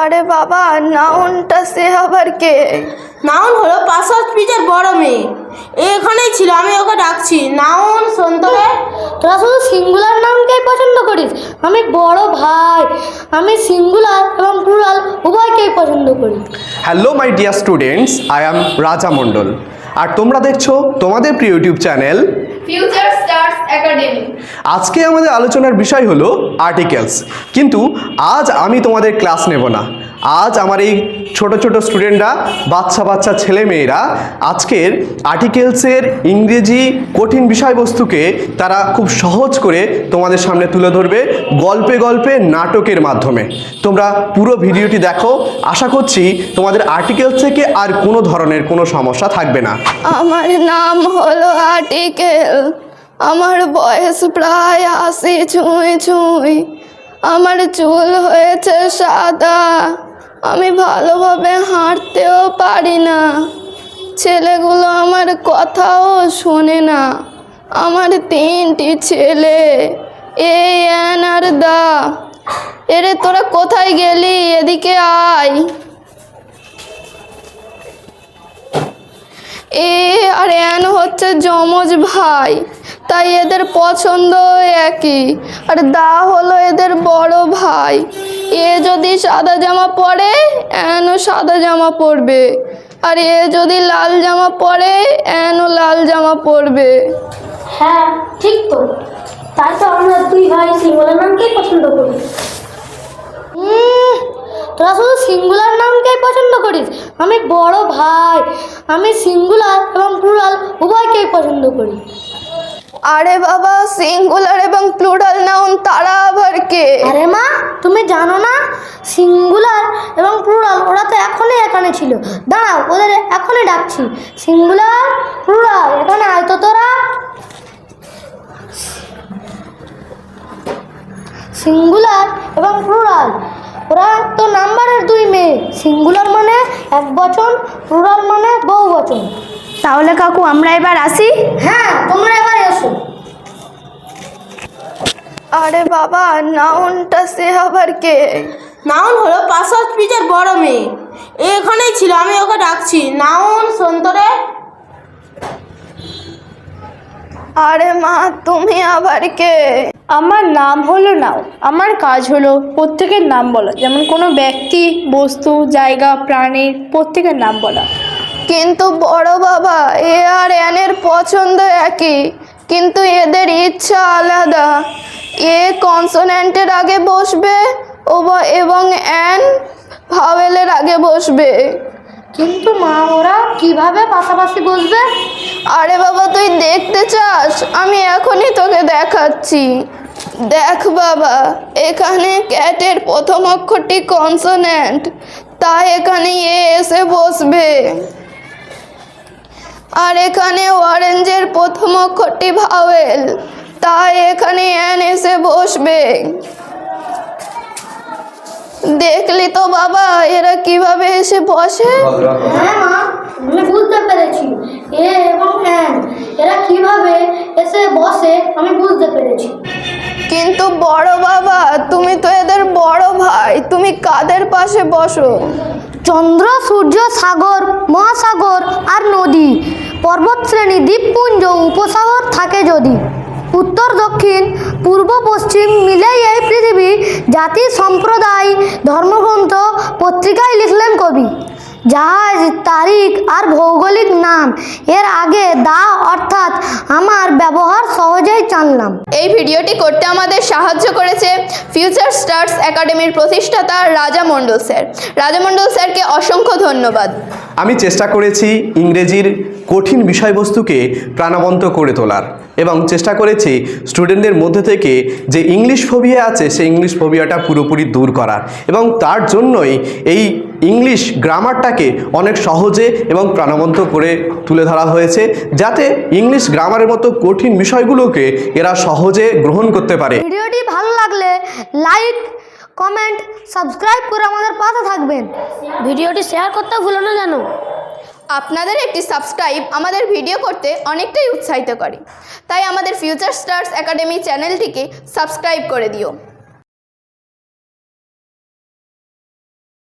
আরে বাবা নাউনটা সে আবার কে? নাউন হলো পাঁচশো পিচের বড় মেয়ে। এখানেই ছিল আমি ওকে ডাকছি। নাউন সন্তরে তোরা শুধু সিঙ্গুলার নামকেই পছন্দ করিস? আমি বড় ভাই আমি সিঙ্গুলার এবং প্লুরাল উভয়কেই পছন্দ করি। Hello my dear students I am Raja Mondal আর তোমরা দেখছ তোমাদের প্রিয় ইউটিউব চ্যানেল আজকে আমাদের আলোচনার বিষয় হলো আর্টিকেলস কিন্তু আজ আমি তোমাদের ক্লাস নেব না। আজ আমার এই ছোট ছোট স্টুডেন্টরা বাচ্চা বাচ্চা ছেলে মেয়েরা, আজকের আর্টিকেলসের ইংরেজি কঠিন বিষয়বস্তুকে তারা খুব সহজ করে তোমাদের সামনে তুলে ধরবে গল্পে গল্পে নাটকের মাধ্যমে। তোমরা পুরো ভিডিওটি দেখো। আশা করছি তোমাদের আর্টিকেলস থেকে আর কোনো ধরনের কোনো সমস্যা থাকবে না। আমার নাম হলো আর্টিকেল আমার বয়স প্রায় আশি, ছুঁই ছুঁই। আমার চুল হয়েছে সাদা। আমি ভালোভাবে হাঁটতেও পারি না। ছেলেগুলো আমার কথাও শোনে না। আমার তিনটি ছেলে, এ আর দা। এরে, তোরা কোথায় গেলি? এদিকে আয়। এ আর এন হচ্ছে যমজ ভাই। তাই এদের পছন্দ একই। আর দা হলো এদের বড় ভাই। এ যদি সাদা জামা পরে এনও সাদা জামা পরবে। আর এ যদি লাল জামা পরে এনও লাল জামা পরবে। হ্যাঁ ঠিক তো। তাই তো আমরা দুই ভাই সিঙ্গুলার নামকেই পছন্দ করি। তোরা শুধু সিঙ্গুলার নামকেই পছন্দ করিস। আমি বড় ভাই আমি সিঙ্গুলার এবং প্লুরাল উভয়কেই পছন্দ করি। আরে বাবা সিঙ্গুলার এবং প্লুরাল নাউন তারা আবার কে? আরে মা তুমি জানো না? সিঙ্গুলার এবং প্লুরাল ওরা তো এখনই এখানে ছিল। দাঁড়াও ওদের এখনই ডাকছি। সিঙ্গুলার প্লুরাল এখানে আয় তো তোরা। সিঙ্গুলার এবং প্লুরাল ওরা তো নাম্বারের দুই মেয়ে। সিঙ্গুলার মানে এক বচন প্লুরাল মানে বহু বচন তাহলে কাকু আমরা এবার আসি? হ্যাঁ তোমরা এবার আরে বাবা নাউনটা সে আবার কে? নাউন হলো পাঁচশো পিচের বড় মেয়ে। এখানেই ছিল আমি ওকে ডাকছি। নাউন সন্তরে? আরে মা তুমি আবার কে? আমার নাম হলো নাও আমার কাজ হলো প্রত্যেকের নাম বলা। যেমন কোনো ব্যক্তি বস্তু জায়গা প্রাণীর প্রত্যেকের নাম বলা। কিন্তু বড় বাবা এ আর এনের পছন্দ একই। কিন্তু এদের ইচ্ছা আলাদা। এ কনসোনেন্টের আগে বসবে এবং অ্যান ভাওয়েলের আগে বসবে। কিন্তু মা ওরা কীভাবে পাশাপাশি বসবে? আরে বাবা তুই দেখতে চাস? আমি এখনই তোকে দেখাচ্ছি। দেখ বাবা এখানে ক্যাটের প্রথম অক্ষরটি কনসোনেন্ট। তাই এখানে এ এসে বসবে। আর এখানে অরেঞ্জের প্রথম অক্ষরটি ভাওয়েল। তাই এখানে এন এসে বসবে। দেখলি তো বাবা এরা কীভাবে এসে বসে? হ্যাঁ মা আমি বুঝতে পেরেছি। এ এবং এন এরা কীভাবে এসে বসে আমি বুঝতে পেরেছি। কিন্তু বড় বাবা তুমি তো এদের বড় ভাই তুমি কাদের পাশে বসো? চন্দ্র সূর্য সাগর মহাসাগর আর নদী পর্বত শ্রেণি দ্বীপপুঞ্জ উপসাগর থাকে যদি। উত্তর দক্ষিণ পূর্ব পশ্চিম মিলেই এই পৃথিবী জাতি সম্প্রদায় ধর্মগ্রন্থ পত্রিকায় লিখলেন কবি জাহাজ তারিখ আর ভৌগোলিক নাম। এর আগে দা অর্থাৎ আমার ব্যবহার সহজেই জানলাম। এই ভিডিওটি করতে আমাদের সাহায্য করেছে ফিউচার স্টার্স একাডেমির প্রতিষ্ঠাতা রাজা মণ্ডল স্যার। রাজা মণ্ডল স্যারকে অসংখ্য ধন্যবাদ। আমি চেষ্টা করেছি ইংরেজির কঠিন বিষয়বস্তুকে প্রাণবন্ত করে তোলার। এবং চেষ্টা করেছি স্টুডেন্টদের মধ্যে থেকে যে ইংলিশ ফোবিয়া আছে, সেই ইংলিশ ফোবিয়াটা পুরোপুরি দূর করার। এবং তার জন্যই এই ইংলিশ গ্রামারটাকে অনেক সহজে এবং প্রাণবন্ত করে তুলে ধরা হয়েছে, যাতে ইংলিশ গ্রামারের মতো কঠিন বিষয়গুলোকে এরা সহজে গ্রহণ করতে পারে। ভিডিওটি ভালো লাগলে লাইক, কমেন্ট, সাবস্ক্রাইব করে আমাদের পাশে থাকবেন। ভিডিওটি শেয়ার করতে ভুলো না জানো আপনাদের একটি সাবস্ক্রাইব আমাদের ভিডিও করতে অনেকটাই উৎসাহিত করে। তাই আমাদের ফিউচার স্টার্স একাডেমি চ্যানেলটিকে সাবস্ক্রাইব করে দিও।